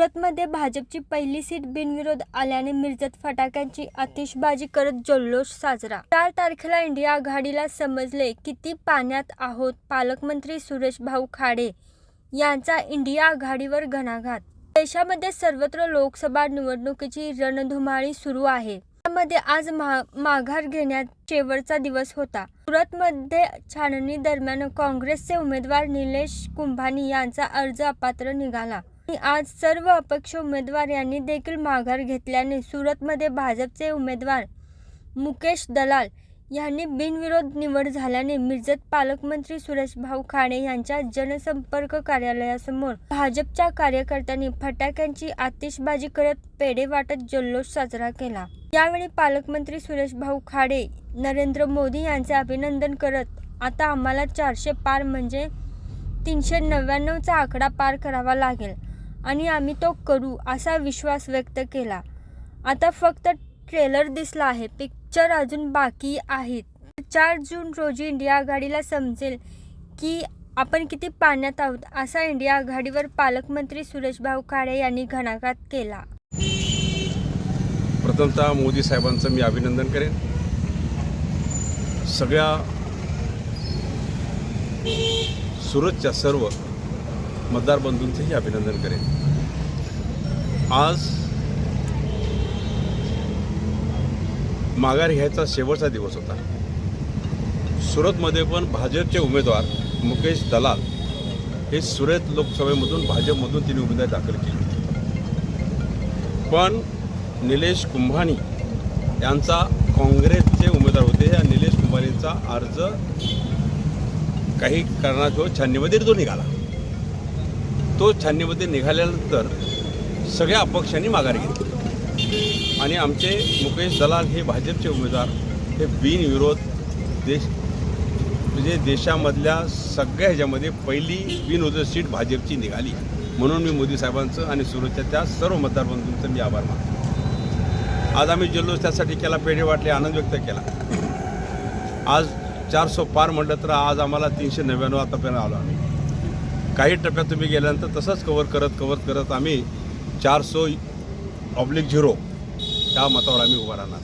सुरतमध्ये भाजपची पहिली सीट बिनविरोध आल्याने मिरजत फटाक्यांची आतिषबाजी करत जल्लोष साजरा. चार तारखेला इंडिया आघाडीला समजले किती पाण्यात आहोत पालकमंत्री सुरेश भाऊ खाडे यांचा इंडिया आघाडीवर घणाघात. देशामध्ये सर्वत्र लोकसभा निवडणुकीची रणधुमाळी सुरू आहे. त्यामध्ये आज माघार घेण्यात शेवटचा दिवस होता. सुरतमध्ये छाननी दरम्यान काँग्रेसचे उमेदवार निलेश कुंभानी यांचा अर्ज अपात्र निघाला. आज सर्व अपक्ष उमेदवार यांनी देखील माघार घेतल्याने सुरतमध्ये भाजपचे उमेदवार मुकेश दलाल यांनी बिनविरोध निवड झाल्याने मिरजत पालकमंत्री सुरेश भाऊ खाडे यांच्या जनसंपर्क कार्यालयासमोर भाजपच्या कार्यकर्त्यांनी फटाक्यांची आतिषबाजी करत पेढे वाटत जल्लोष साजरा केला. यावेळी पालकमंत्री सुरेश भाऊ खाडे नरेंद्र मोदी यांचे अभिनंदन करत आता आम्हाला चारशे पार म्हणजे तीनशे नव्याण्णवचा आकडा पार करावा लागेल. आणि आम्ही तो करू असा विश्वास व्यक्त केला. आता फक्त ट्रेलर दिसला आहे. पिक्चर अजून बाकी आहेत. चार जून रोजी इंडिया आघाडीला समजेल की आपण किती पाण्यात आहोत असा इंडिया आघाडीवर पालकमंत्री सुरेशभाऊ काळे खाडे यांनी घणाघात केला. प्रथमतः मोदी साहेबांचं मी अभिनंदन करेन. सगळ्या सुरतच्या सर्व मतदार बंधूंचंही अभिनंदन करेन. आज माघार घ्यायचा शेवटचा दिवस होता. सुरतमध्ये पण भाजपचे उमेदवार मुकेश दलाल हे सुरत लोकसभेमधून भाजपमधून तिने उमेदवारी दाखल केली पण निलेश कुंभानी यांचा काँग्रेसचे उमेदवार होते या निलेश कुंभानीचा अर्ज काही कारणास्तव छाननीमध्ये तो निघाला. तो छाननीमध्ये निघाल्यानंतर सगळ्या अपक्षांनी माघार घेतली. आणि आमचे मुकेश दलाल हे भाजपचे उमेदवार हे बिनविरोध देश म्हणजे देशामधल्या सगळ्या ह्याच्यामध्ये पहिली बिनविरोध सीट भाजपची निघाली. म्हणून मी मोदी साहेबांचं आणि सुरतच्या त्या सर्व मतदारबंधूंचं मी आभार मानतो. आज आम्ही जल्लोष त्यासाठी केला पेढे वाटले आनंद व्यक्त केला. आज चारसो पार म्हटलं तर आज आम्हाला तीनशे नव्याण्णव आतापर्यंत आलो आम्ही. काही टप्प्यात तुम्ही गेल्यानंतर तसंच कवर करत कवर करत आम्ही चारसो ऑब्लिक झिरो त्या मतावर आम्ही उभा राहणार.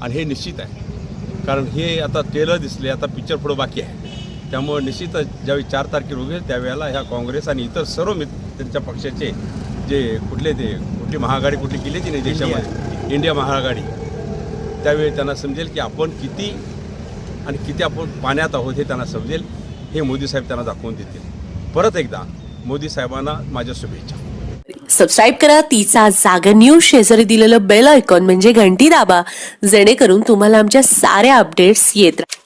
आणि हे निश्चित आहे. कारण हे आता ट्रेलर दिसले आता पिक्चर पुढं बाकी आहे. त्यामुळे निश्चितच ज्यावेळी चार तारखेला उभे त्यावेळेला ह्या काँग्रेस आणि इतर सर्व मित्र त्यांच्या पक्षाचे जे कुठले ते कुठली महाआघाडी कुठली केली ती नाही देशामध्ये. इंडिया महाआघाडी. त्यावेळी त्यांना समजेल की आपण किती आणि किती आपण पाण्यात आहोत हे त्यांना समजेल. हे मोदी साहेब त्यांना दाखवून देतील. परत एकदा मोदी साहेबांना माझ्या शुभेच्छा. सबस्क्राईब करा तिचा जागर न्यूज शेजारी दिलेलं बेल आयकॉन म्हणजे घंटी दाबा जेणेकरून तुम्हाला आमच्या साऱ्या अपडेट्स येत राहतात